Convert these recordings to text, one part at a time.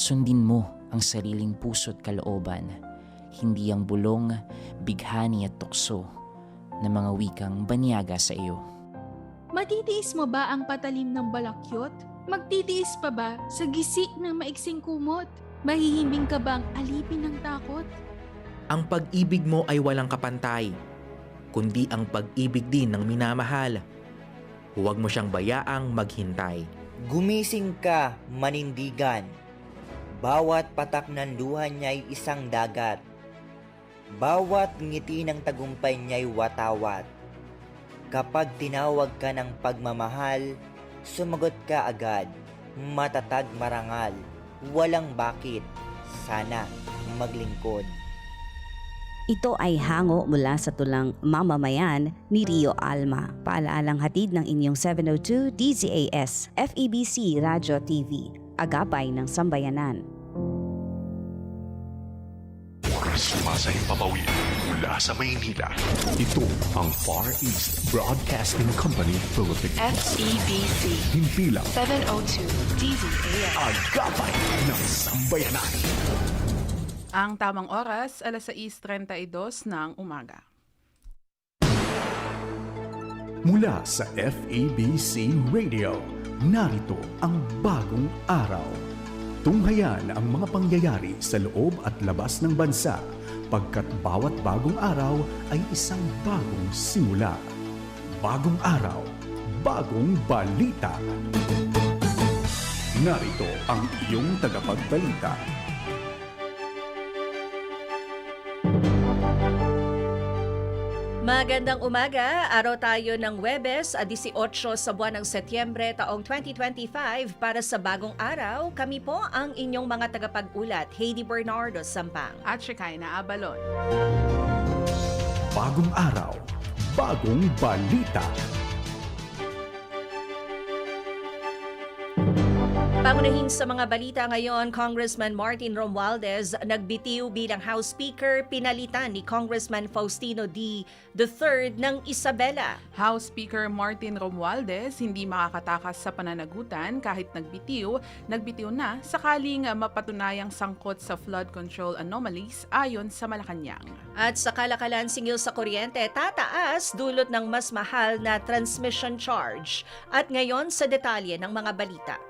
Sundin mo ang sariling puso't kalooban, hindi ang bulong, bighani at tukso ng mga wikang banyaga sa iyo. Matitiis mo ba ang patalim ng balakyot? Magtitiis pa ba sa gisi ng maiksing kumot? Mahihimbing ka bang alipin ng takot? Ang pag-ibig mo ay walang kapantay, kundi ang pag-ibig din ng minamahal. Huwag mo siyang bayaang maghintay. Gumising ka, manindigan. Bawat patak ng luha niya'y isang dagat. Bawat ngiti ng tagumpay niya'y watawat. Kapag tinawag ka ng pagmamahal, sumagot ka agad. Matatag marangal. Walang bakit. Sana maglingkod. Ito ay hango mula sa tulang mamamayan ni Rio Alma. Paalaalang hatid ng inyong 702 DZAS FEBC Radio TV. Agapay ng Sambayanan. Sumasahing papawid mula sa Maynila. Ito ang Far East Broadcasting Company Philippines. FEBC Himpilang 702 DZAS. Agapay ng Sambayanan. Ang tamang oras, alas 6.32 ng umaga. Mula sa FEBC Radio, narito ang bagong araw. Tunghayan ang mga pangyayari sa loob at labas ng bansa pagkat bawat bagong araw ay isang bagong simula. Bagong araw, bagong balita. Narito ang iyong tagapagbalita. Magandang umaga, araw tayo ng Webes, ah, 18 sa buwan ng Setyembre taong 2025 para sa bagong araw. Kami po ang inyong mga tagapag-ulat, Heidi Bernardo Sampang. At Shekinah Abalon. Bagong araw, bagong balita. Pangunahin sa mga balita ngayon, Congressman Martin Romualdez nagbitiw bilang House Speaker, pinalitan ni Congressman Faustino D. III ng Isabela. House Speaker Martin Romualdez hindi makakatakas sa pananagutan kahit nagbitiw, nagbitiw na sakaling mapatunayang sangkot sa flood control anomalies ayon sa Malacanang. At sa kalakalan singil sa kuryente, tataas dulot ng mas mahal na transmission charge. At ngayon sa detalye ng mga balita.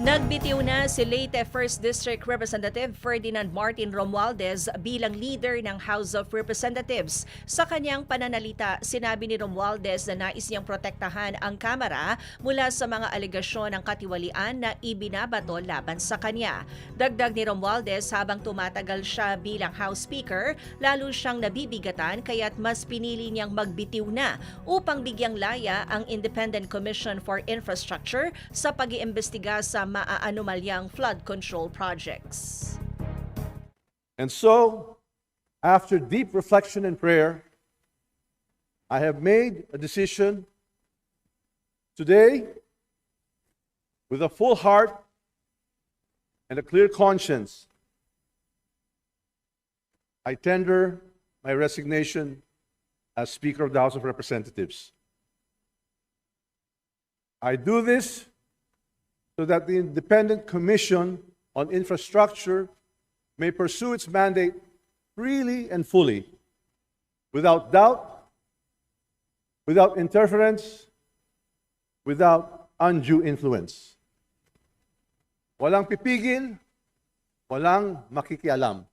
Nagbitiw na si Leyte 1st District Representative Ferdinand Martin Romualdez bilang leader ng House of Representatives. Sa kanyang pananalita, sinabi ni Romualdez na nais niyang protektahan ang Kamara mula sa mga alegasyon ng katiwalian na ibinabato laban sa kanya. Dagdag ni Romualdez habang tumatagal siya bilang House Speaker, lalo siyang nabibigatan kaya't mas pinili niyang magbitiw na upang bigyang laya ang Independent Commission for Infrastructure sa pag-iimbestiga sa maaanomalyang flood control projects. And so, after deep reflection and prayer, I have made a decision today with a full heart and a clear conscience. I tender my resignation as Speaker of the House of Representatives. I do this so that the Independent Commission on Infrastructure may pursue its mandate freely and fully, without doubt, without interference, without undue influence. Walang pipigil, walang makikialam.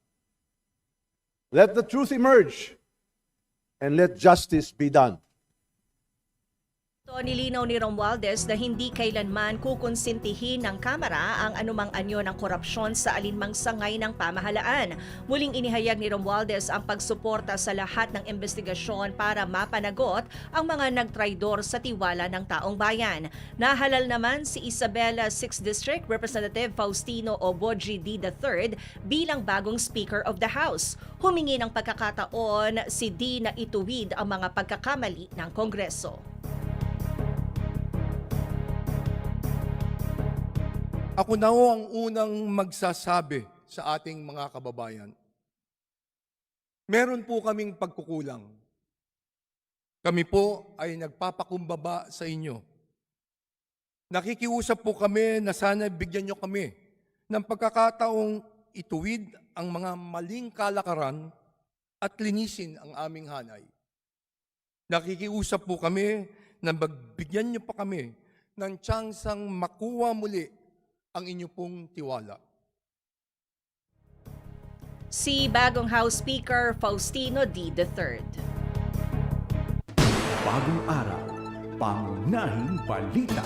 Let the truth emerge and let justice be done. Nilinaw ni Romualdez na hindi kailanman kukonsintihin ng Kamara ang anumang anyo ng korupsyon sa alinmang sangay ng pamahalaan. Muling inihayag ni Romualdez ang pagsuporta sa lahat ng investigasyon para mapanagot ang mga nagtraidor sa tiwala ng taong bayan. Nahalal naman si Isabela 6th District Representative Faustino Oboji D. III bilang bagong Speaker of the House. Humingi ng pagkakataon si D na ituwid ang mga pagkakamali ng Kongreso. Ako na ho ang unang magsasabi sa ating mga kababayan. Meron po kaming pagkukulang. Kami po ay nagpapakumbaba sa inyo. Nakikiusap po kami na sana bigyan nyo kami ng pagkakataong ituwid ang mga maling kalakaran at linisin ang aming hanay. Nakikiusap po kami na magbigyan nyo pa kami ng tsansang makuha muli ang inyo pong tiwala. Si bagong House Speaker Faustino D. III. Bagong araw, pangunahing balita.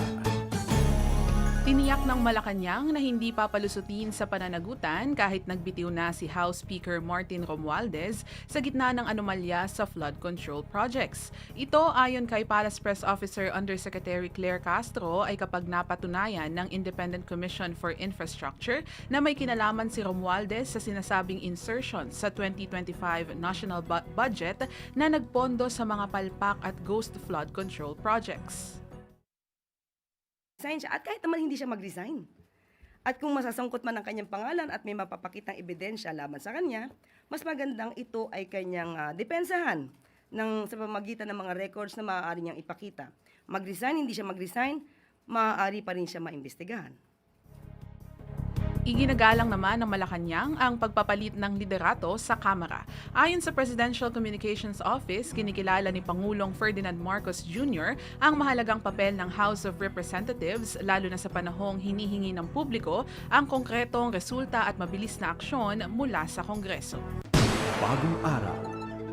Tiniyak ng Malacanang na hindi papalusutin sa pananagutan kahit nagbitiw na si House Speaker Martin Romualdez sa gitna ng anomalya sa flood control projects. Ito ayon kay Palace Press Officer Undersecretary Claire Castro ay kapag napatunayan ng Independent Commission for Infrastructure na may kinalaman si Romualdez sa sinasabing insertion sa 2025 national bu- budget na nagpondo sa mga palpak at ghost flood control projects. Resign siya. At kahit naman hindi siya mag-resign. At kung masasangkot man ang kanyang pangalan at may mapapakitang ebidensya laban sa kanya, mas magandang ito ay kanyang ah, depensahan ng, sa pamagitan ng mga records na maaari niyang ipakita. Mag-resign, hindi siya mag-resign, maaari pa rin siya maimbestigahan. Iginagalang naman ng Malacanang ang pagpapalit ng liderato sa Kamara. Ayon sa Presidential Communications Office, kinikilala ni Pangulong Ferdinand Marcos Jr. ang mahalagang papel ng House of Representatives lalo na sa panahong hinihingi ng publiko ang konkretong resulta at mabilis na aksyon mula sa Kongreso. Bagong araw,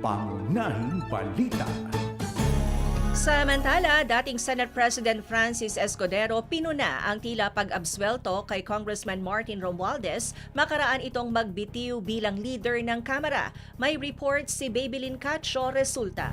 pangunahing balita. Samantala, dating Senate President Francis Escudero pinuna ang tila pag-abswelto kay Congressman Martin Romualdez makaraan itong magbitiw bilang leader ng Kamara. May report si Babylin Cacho resulta.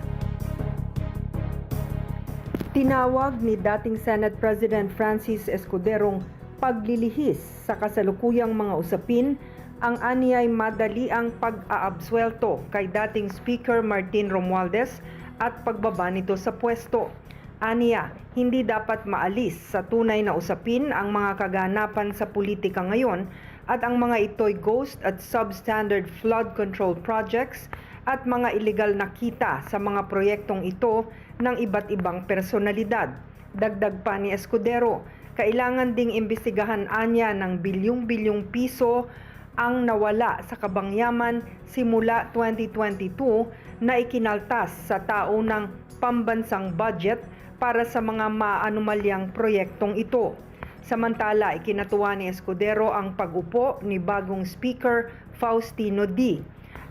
Tinawag ni dating Senate President Francis Escuderong paglilihis sa kasalukuyang mga usapin ang aniyay madali ang pag-aabswelto kay dating Speaker Martin Romualdez at pagbaba nito sa pwesto. Aniya, hindi dapat maalis sa tunay na usapin ang mga kaganapan sa politika ngayon at ang mga ito'y ghost at substandard flood control projects at mga illegal na kita sa mga proyektong ito ng iba't ibang personalidad. Dagdag pa ni Escudero, kailangan ding imbestigahan anya ng bilyong-bilyong piso ang nawala sa kabangyaman simula 2022 na ikinaltas sa tao ng pambansang budget para sa mga maanumalyang proyektong ito. Samantala, ikinatuwa ni Escudero ang pagupo ni bagong Speaker Faustino D.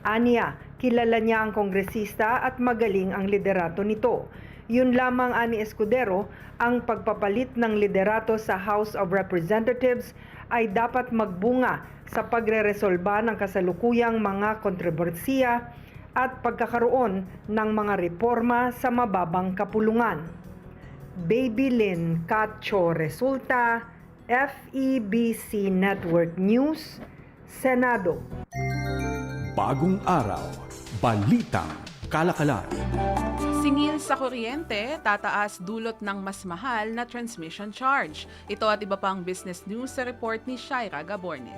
Aniya, kilala niya ang kongresista at magaling ang liderato nito. Yun lamang ani Escudero, ang pagpapalit ng liderato sa House of Representatives ay dapat magbunga sa pagreresolba ng kasalukuyang mga kontrobersiya at pagkakaroon ng mga reforma sa mababang kapulungan. Baby Lynn Cacho Resulta, FEBC Network News, Senado. Bagong araw, balitang kalakalan. Singil sa kuryente, tataas dulot ng mas mahal na transmission charge. Ito at iba pang business news sa report ni Shaira Gabornes.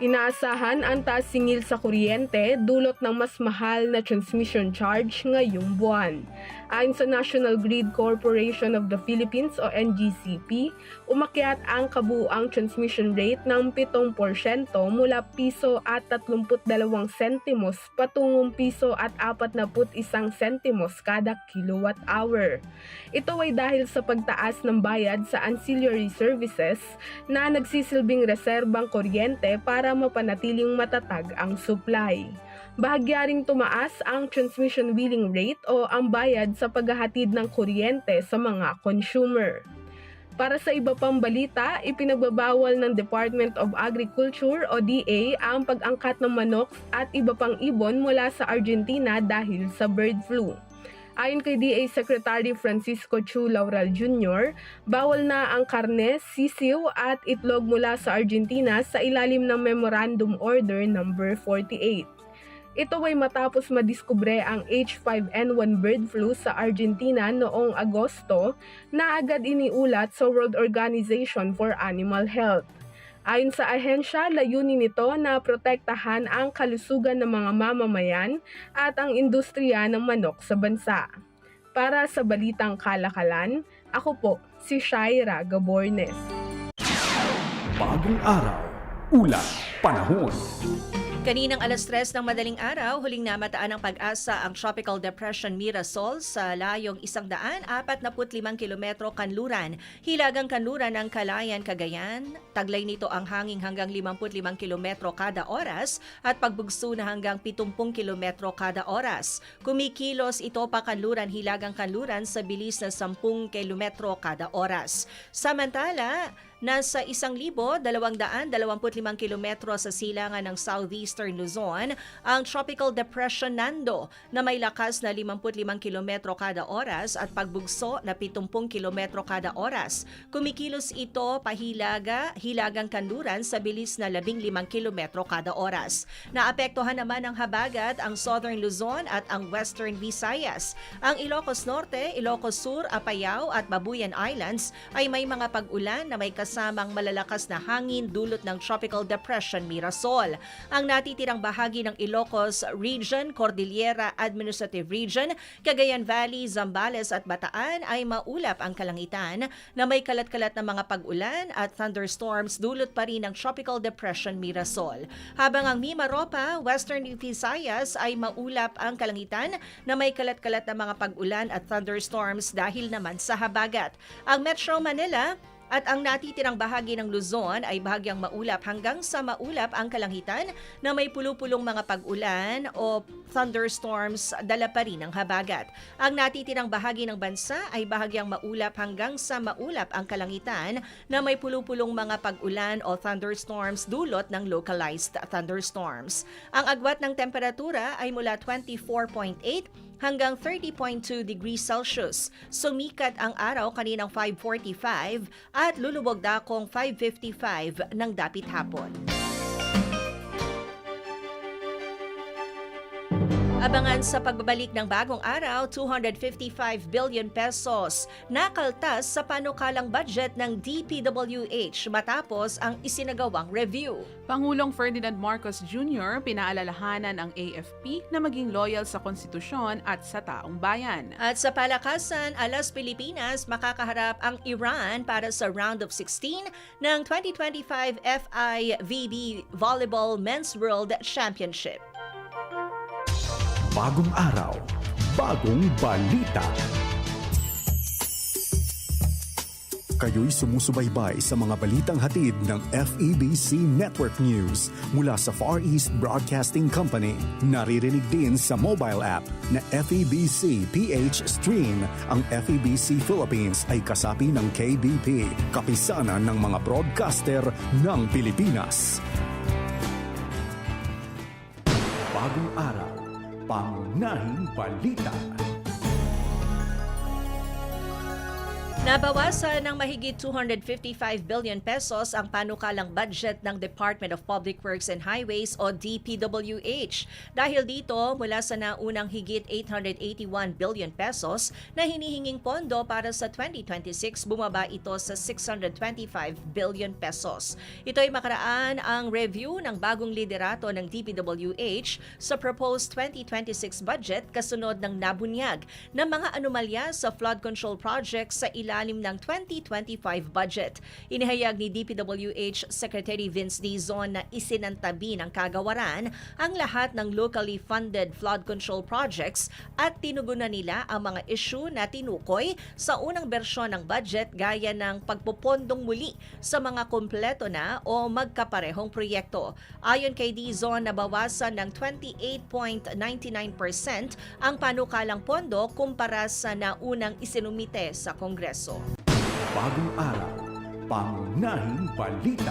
Inaasahan ang taas singil sa kuryente dulot ng mas mahal na transmission charge ngayong buwan. Ayon sa National Grid Corporation of the Philippines o NGCP, umakyat ang kabuang transmission rate ng 7% mula piso at 32 sentimos patungong piso at 41 sentimos kada kilowatt hour. Ito ay dahil sa pagtaas ng bayad sa ancillary services na nagsisilbing reserbang kuryente para mapanatiling matatag ang supply. Bahagyaring tumaas ang transmission wheeling rate o ang bayad sa paghahatid ng kuryente sa mga consumer. Para sa iba pang balita, ipinagbabawal ng Department of Agriculture o DA ang pag-angkat ng manok at iba pang ibon mula sa Argentina dahil sa bird flu. Ayon kay DA Secretary Francisco Chu Laurel Jr., bawal na ang karne, sisiw at itlog mula sa Argentina sa ilalim ng Memorandum Order No. 48. Ito ay matapos madiskubre ang H5N1 bird flu sa Argentina noong Agosto na agad iniulat sa World Organization for Animal Health. Ayon sa ahensya, layunin nito na protektahan ang kalusugan ng mga mamamayan at ang industriya ng manok sa bansa. Para sa Balitang Kalakalan, ako po si Shaira Gabornes. Bagong araw, ulat, panahon. Kaninang alas 3 ng madaling araw, huling namataan ng pag-asa ang Tropical Depression Mirasol sa layong 145 kilometro kanluran, hilagang kanluran ng Kalayan, Cagayan. Taglay nito ang hanging hanggang 55 kilometro kada oras at pagbugso na hanggang 70 kilometro kada oras. Kumikilos ito pa kanluran hilagang kanluran sa bilis na 10 kilometro kada oras. Samantala, Nasa 1,225 kilometro sa silangan ng southeastern Luzon ang Tropical Depression Nando na may lakas na 55 kilometro kada oras at pagbugso na 70 kilometro kada oras. Kumikilos ito pahilaga, hilagang kanluran sa bilis na 15 kilometro kada oras. Naapektuhan naman ng habagat ang southern Luzon at ang western Visayas. Ang Ilocos Norte, Ilocos Sur, Apayao at Babuyan Islands ay may mga pag-ulan na may kasamang malalakas na hangin dulot ng Tropical Depression Mirasol. Ang natitirang bahagi ng Ilocos Region, Cordillera Administrative Region, Cagayan Valley, Zambales at Bataan ay maulap ang kalangitan na may kalat-kalat na mga pag-ulan at thunderstorms dulot pa rin ng Tropical Depression Mirasol. Habang ang Mimaropa, Western Visayas ay maulap ang kalangitan na may kalat-kalat na mga pag-ulan at thunderstorms dahil naman sa habagat. Ang Metro Manila at ang natitirang bahagi ng Luzon ay bahagyang maulap hanggang sa maulap ang kalangitan na may pulupulong mga pag-ulan o thunderstorms dala pa rin ng habagat. Ang natitirang bahagi ng bansa ay bahagyang maulap hanggang sa maulap ang kalangitan na may pulupulong mga pag-ulan o thunderstorms dulot ng localized thunderstorms. Ang agwat ng temperatura ay mula 24.8 hanggang 30.2 degrees Celsius. Sumikat ang araw kaninang 5.45 at lulubog dakong 5.55 ng dapit hapon. Abangan sa pagbabalik ng bagong araw, 255 billion pesos nakaltas sa panukalang budget ng DPWH matapos ang isinagawang review. Pangulong Ferdinand Marcos Jr. pinaalalahanan ang AFP na maging loyal sa konstitusyon at sa taong bayan. At sa palakasan, alas Pilipinas makakaharap ang Iran para sa round of 16 ng 2025 FIVB Volleyball Men's World Championship. Bagong araw, bagong balita. Kayo'y sumusubaybay sa mga balitang hatid ng FEBC Network News mula sa Far East Broadcasting Company. Naririnig din sa mobile app na FEBC PH Stream. Ang FEBC Philippines ay kasapi ng KBP, kapisanan ng mga broadcaster ng Pilipinas. Bagong araw, pangunahing balita. Nabawasan ng mahigit 255 billion pesos ang panukalang budget ng Department of Public Works and Highways o DPWH. Dahil dito, mula sa naunang higit 881 billion pesos na hinihinging pondo para sa 2026, bumaba ito sa 625 billion pesos. Ito ay makaraan ang review ng bagong liderato ng DPWH sa proposed 2026 budget kasunod ng nabunyag ng mga anomalya sa flood control projects sa ilalim ng 2025 budget. Inihayag ni DPWH Secretary Vince Dizon na isinantabi ng kagawaran ang lahat ng locally funded flood control projects at tinugunan nila ang mga issue na tinukoy sa unang bersyon ng budget gaya ng pagpupondong muli sa mga kumpleto na o magkaparehong proyekto. Ayon kay Dizon, nabawasan ng 28.99% ang panukalang pondo kumpara sa naunang isinumite sa Kongreso. Bagong araw, pangunahing balita.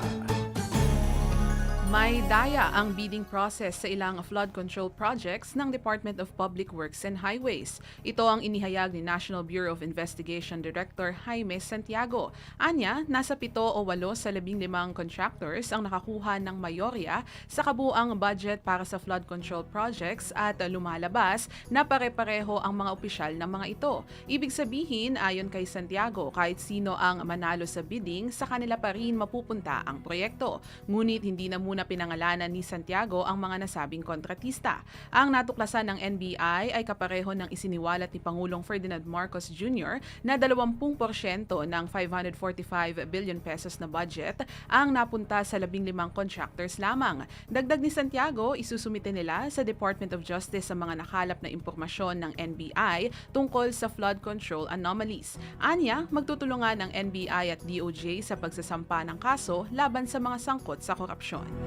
May daya ang bidding process sa ilang flood control projects ng Department of Public Works and Highways. Ito ang inihayag ni National Bureau of Investigation Director Jaime Santiago. Anya, nasa pito o walo sa labing limang contractors ang nakakuha ng mayorya sa kabuang budget para sa flood control projects at lumalabas na pare-pareho ang mga opisyal ng mga ito. Ibig sabihin, ayon kay Santiago, kahit sino ang manalo sa bidding, sa kanila pa rin mapupunta ang proyekto. Ngunit hindi na muna pinangalanan ni Santiago ang mga nasabing kontratista. Ang natuklasan ng NBI ay kapareho ng isiniwalat ni Pangulong Ferdinand Marcos Jr. na 20% ng 545 billion pesos na budget ang napunta sa 15 contractors lamang. Dagdag ni Santiago, isusumite nila sa Department of Justice ang mga nakalap na impormasyon ng NBI tungkol sa flood control anomalies. Anya, magtutulungan ng NBI at DOJ sa pagsasampa ng kaso laban sa mga sangkot sa korupsyon.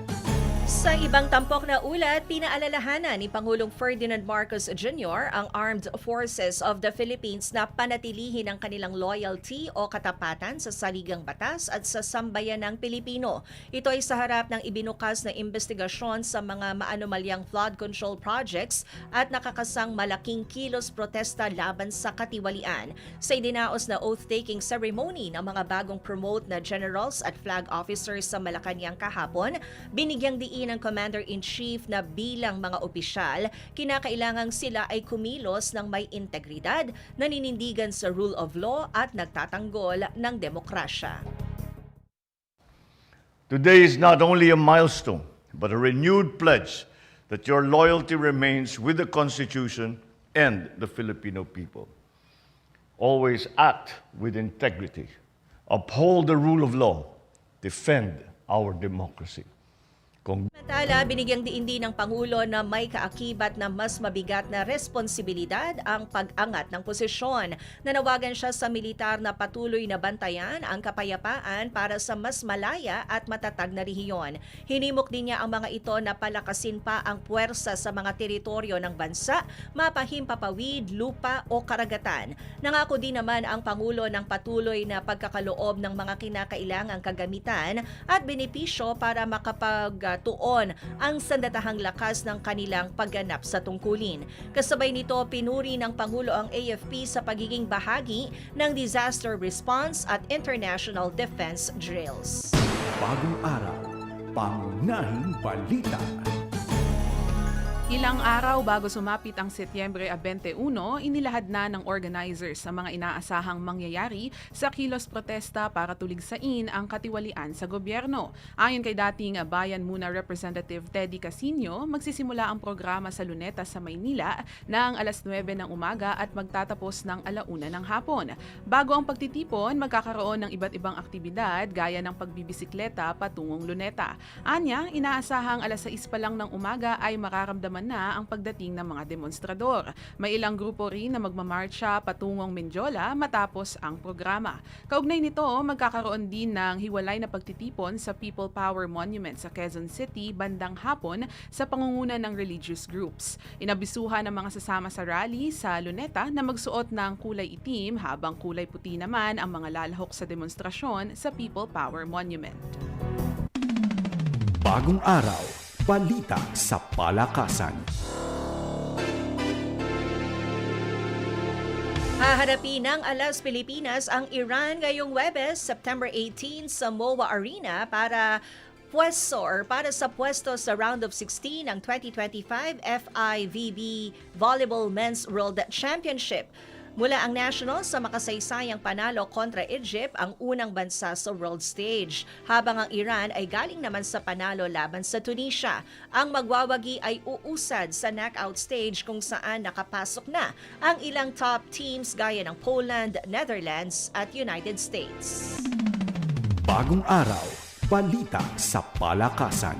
Sa ibang tampok na ulat, pinaalalahanan ni Pangulong Ferdinand Marcos Jr. ang Armed Forces of the Philippines na panatilihin ang kanilang loyalty o katapatan sa saligang batas at sa sambayan ng Pilipino. Ito ay sa harap ng ibinukas na investigasyon sa mga maanomalyang flood control projects at nakakasang malaking kilos protesta laban sa katiwalian. Sa idinaos na oath-taking ceremony ng mga bagong promote na generals at flag officers sa Malacanang kahapon, binigyang diin ng Commander-in-Chief na bilang mga opisyal, kinakailangang sila ay kumilos ng may integridad, naninindigan sa rule of law at nagtatanggol ng demokrasya. Today is not only a milestone, but a renewed pledge that your loyalty remains with the Constitution and the Filipino people. Always act with integrity, uphold the rule of law, defend our democracy. Kung Samantala, binigyang diin din ng Pangulo na may kaakibat na mas mabigat na responsibilidad ang pag-angat ng posisyon. Nanawagan siya sa militar na patuloy na bantayan ang kapayapaan para sa mas malaya at matatag na rehiyon. Hinimok din niya ang mga ito na palakasin pa ang puwersa sa mga teritoryo ng bansa, mapahimpapawid, lupa o karagatan. Nangako din naman ang Pangulo ng patuloy na pagkakaloob ng mga kinakailangang kagamitan at benepisyo para makapagtuon ang sandatahang lakas ng kanilang pagganap sa tungkulin. Kasabay nito, pinuri ng Pangulo ang AFP sa pagiging bahagi ng disaster response at international defense drills. Bagong araw, pangunahing balita. Ilang araw bago sumapit ang Setyembre 21, inilahad na ng organizers ang mga inaasahang mangyayari sa kilos protesta para tuligsain ang katiwalian sa gobyerno. Ayon kay dating Bayan Muna Representative Teddy Casino, magsisimula ang programa sa Luneta sa Maynila ng alas 9 ng umaga at magtatapos ng alauna ng hapon. Bago ang pagtitipon, magkakaroon ng iba't ibang aktibidad gaya ng pagbibisikleta patungong Luneta. Anya, inaasahang alas 6 pa lang ng umaga ay mararamdaman na ang pagdating ng mga demonstrador. May ilang grupo rin na magmamarcha patungong Menjola matapos ang programa. Kaugnay nito, magkakaroon din ng hiwalay na pagtitipon sa People Power Monument sa Quezon City bandang hapon sa pangunguna ng religious groups. Inabisuhan ng mga sasama sa rally sa Luneta na magsuot ng kulay itim habang kulay puti naman ang mga lalahok sa demonstrasyon sa People Power Monument. Bagong araw, balita sa palakasan. Haharapin ng Alas Pilipinas ang Iran ngayong Webes, September 18 sa MOA Arena para pwesto or para sa pwesto sa round of 16 ng 2025 FIVB Volleyball Men's World Championship. Mula ang Nationals sa makasaysayang panalo kontra Egypt ang unang bansa sa world stage, habang ang Iran ay galing naman sa panalo laban sa Tunisia. Ang magwawagi ay uusad sa knockout stage kung saan nakapasok na ang ilang top teams gaya ng Poland, Netherlands at United States. Bagong araw, balita sa palakasan.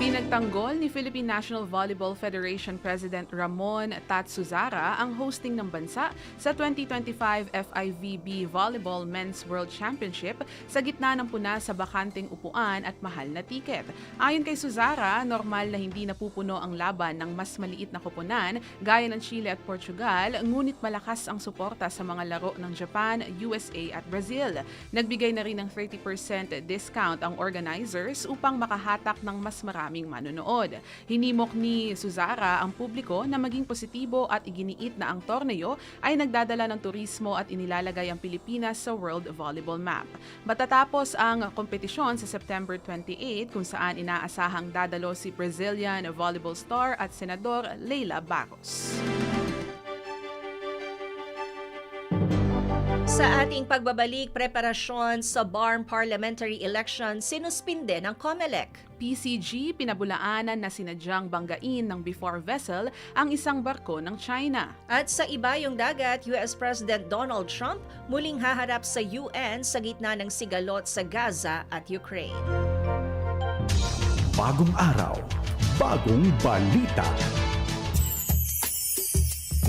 Pinagtanggol ni Philippine National Volleyball Federation President Ramon Tatsuzara ang hosting ng bansa sa 2025 FIVB Volleyball Men's World Championship sa gitna ng puna sa bakanting upuan at mahal na tiket. Ayon kay Suzara, normal na hindi napupuno ang laban ng mas maliit na koponan gaya ng Chile at Portugal, ngunit malakas ang suporta sa mga laro ng Japan, USA at Brazil. Nagbigay na rin ng 30% discount ang organizers upang makahatak ng mas maraming manonood. Hinimok ni Suzara ang publiko na maging positibo at iginiit na ang torneo ay nagdadala ng turismo at inilalagay ang Pilipinas sa World Volleyball Map. Matatapos ang kompetisyon sa September 28 kung saan inaasahang dadalo si Brazilian volleyball star at senador Leila Barros. Sa ating pagbabalik, preparasyon sa BARM parliamentary election, sinuspinde ng COMELEC. PCG pinabulaanan na sinadyang banggain ng before vessel ang isang barko ng China. At sa ibayong dagat, US President Donald Trump muling haharap sa UN sa gitna ng sigalot sa Gaza at Ukraine. Bagong araw, bagong balita.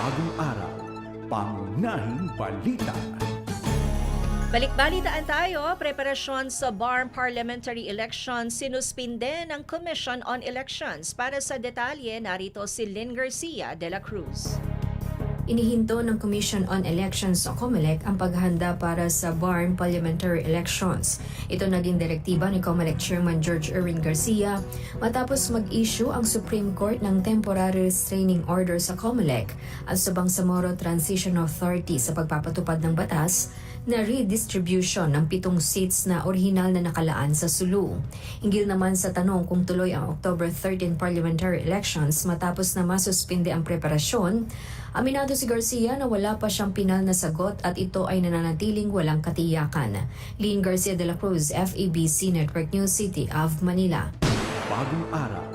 Bagong araw, pangunahing balita. Balik-balitaan tayo, preparasyon sa BARM parliamentary election sinuspinde ng Commission on Elections. Para sa detalye, narito si Lynn Garcia de la Cruz. Inihinto ng Commission on Elections o COMELEC ang paghahanda para sa BARM parliamentary elections. Ito naging direktiba ni COMELEC Chairman George Erwin Garcia matapos mag-issue ang Supreme Court ng temporary restraining order sa COMELEC at sa Bangsamoro Transition Authority sa pagpapatupad ng batas na redistribution ng pitong seats na orihinal na nakalaan sa Sulu. Hinggil naman sa tanong kung tuloy ang October 13 parliamentary elections matapos na masuspinde ang preparasyon, aminado si Garcia na wala pa siyang pinal na sagot at ito ay nananatiling walang katiyakan. Lynn Garcia de la Cruz, FEBC Network News City of Manila. Bagong araw,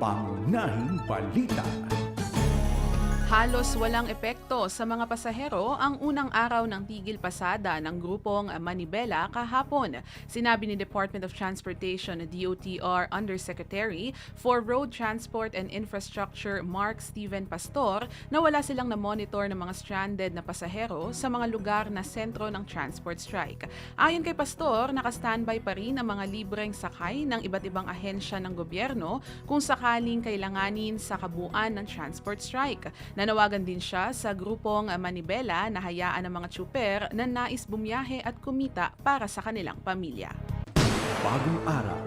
pangunahing balita. Halos walang epekto sa mga pasahero ang unang araw ng tigil pasada ng grupong Manibela kahapon. Sinabi ni Department of Transportation DOTR Undersecretary for Road Transport and Infrastructure Mark Steven Pastor na wala silang na-monitor ng mga stranded na pasahero sa mga lugar na sentro ng transport strike. Ayon kay Pastor, naka-standby pa rin ang mga libreng sakay ng iba't ibang ahensya ng gobyerno kung sakaling kailanganin sa kabuuan ng transport strike. Nanawagan din siya sa grupong Manibela na hayaan ang mga tsuper na nais bumiyahe at kumita para sa kanilang pamilya. Bagong araw,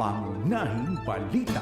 pangunahing balita.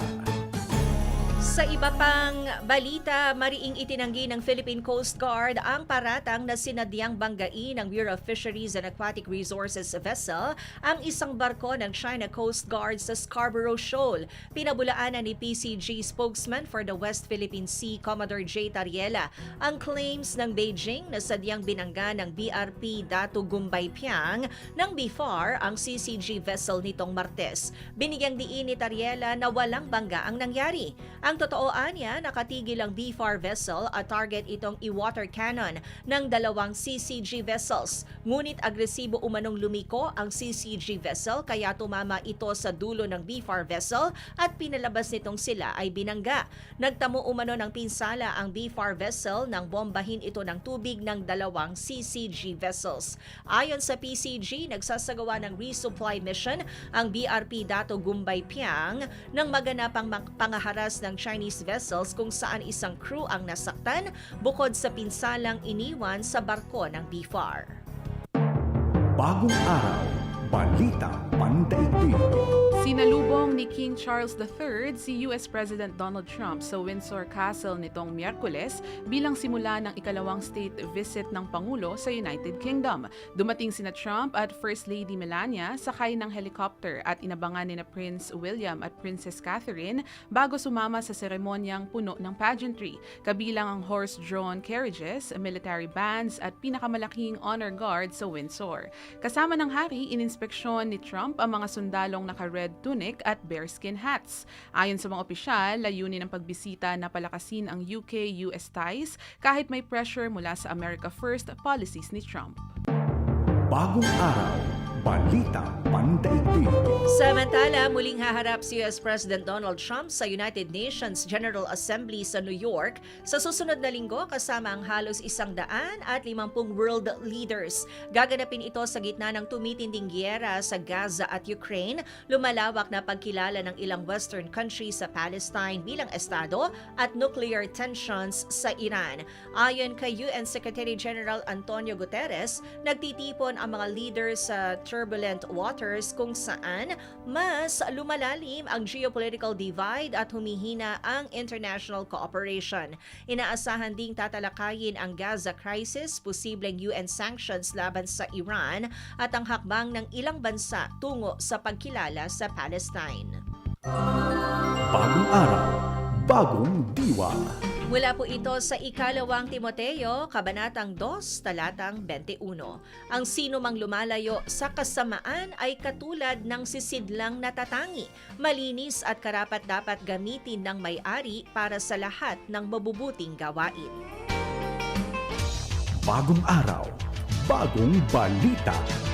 Sa iba pang balita, mariing itinanggi ng Philippine Coast Guard ang paratang na sinadyang banggain ng Bureau of Fisheries and Aquatic Resources vessel ang isang barko ng China Coast Guard sa Scarborough Shoal. Pinabulaanan ni PCG spokesman for the West Philippine Sea, Commodore J. Tariela, ang claims ng Beijing na sadyang binangga ng BRP Dato Gumbay Piang ng BFAR ang CCG vessel nitong Martes. Binigyang diin ni Tariela na walang bangga ang nangyari. Ang totoo anya, nakatigil ang BFAR vessel at target itong i-water cannon ng dalawang CCG vessels. Ngunit agresibo umanong lumiko ang CCG vessel kaya tumama ito sa dulo ng BFAR vessel at pinalabas nitong sila ay binangga. Nagtamo umano ng pinsala ang BFAR vessel nang bombahin ito ng tubig ng dalawang CCG vessels. Ayon sa PCG, nagsasagawa ng resupply mission ang BRP Dato Gumbay Piang nang maganapang mang- pangaharas ng Chinese vessels kung saan isang crew ang nasaktan bukod sa pinsalang iniwan sa barko ng BFAR. Bagong araw, balita. Pandaigdig. Sinalubong ni King Charles III si US President Donald Trump sa Windsor Castle nitong Miyerkules bilang simula ng ikalawang state visit ng Pangulo sa United Kingdom. Dumating sina Trump at First Lady Melania sakay ng helicopter at inabangan ni Prince William at Princess Catherine bago sumama sa seremonyang puno ng pageantry. Kabilang ang horse-drawn carriages, military bands at pinakamalaking honor guard sa Windsor. Kasama ng hari, ininspeksyon ni Trump ang mga sundalong naka-red tunic at bearskin hats. Ayon sa mga opisyal, layunin ng pagbisita na palakasin ang UK-US ties kahit may pressure mula sa America First policies ni Trump. Bagong araw, balita pandaigdig. Samantala, muling haharap si US President Donald Trump sa United Nations General Assembly sa New York sa susunod na linggo kasama ang halos isang daan at limampung world leaders. Gaganapin ito sa gitna ng tumitinding gyera sa Gaza at Ukraine, lumalawak na pagkilala ng ilang Western countries sa Palestine bilang estado at nuclear tensions sa Iran. Ayon kay UN Secretary General Antonio Guterres, nagtitipon ang mga leaders sa turbulent waters kung saan mas lumalalim ang geopolitical divide at humihina ang international cooperation. Inaasahan ding tatalakayin ang Gaza crisis, posibleng UN sanctions laban sa Iran at ang hakbang ng ilang bansa tungo sa pagkilala sa Palestine. Bagong araw, bagong diwa. Mula po ito sa ikalawang Timoteo, Kabanatang 2, Talatang 21. Ang sino mang lumalayo sa kasamaan ay katulad ng sisidlang natatangi, malinis at karapat dapat gamitin ng may-ari para sa lahat ng mabubuting gawain. Bagong araw, bagong balita.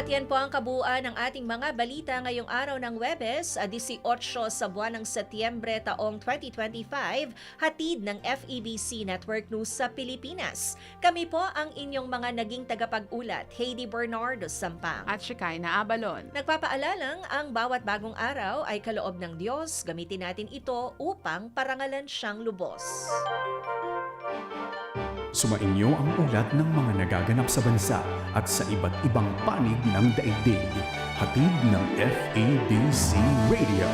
At yan po ang kabuuan ng ating mga balita ngayong araw ng Webes, ah, 18 sa buwan ng Setyembre taong 2025, hatid ng FEBC Network News sa Pilipinas. Kami po ang inyong mga naging tagapag-ulat, Heidi Bernardo Sampang. At Shekinah Abalon. Nagpapaalalang ang bawat bagong araw ay kaloob ng Diyos. Gamitin natin ito upang parangalan siyang lubos. Sumainyo ang ulat ng mga nagaganap sa bansa at sa iba't ibang panig ng daigdig. Hatid ng FABC Radio.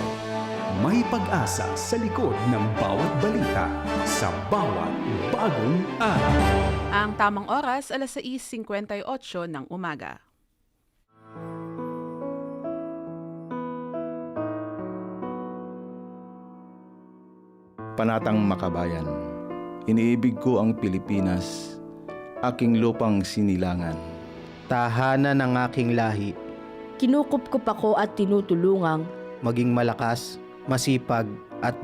May pag-asa sa likod ng bawat balita sa bawat bagong araw. Ang tamang oras, alas 6.58 ng umaga. Panatang Makabayan. Iniibig ko ang Pilipinas, aking lupang sinilangan. Tahanan ng aking lahi, Kinukupkup ako at tinutulungang maging malakas, masipag at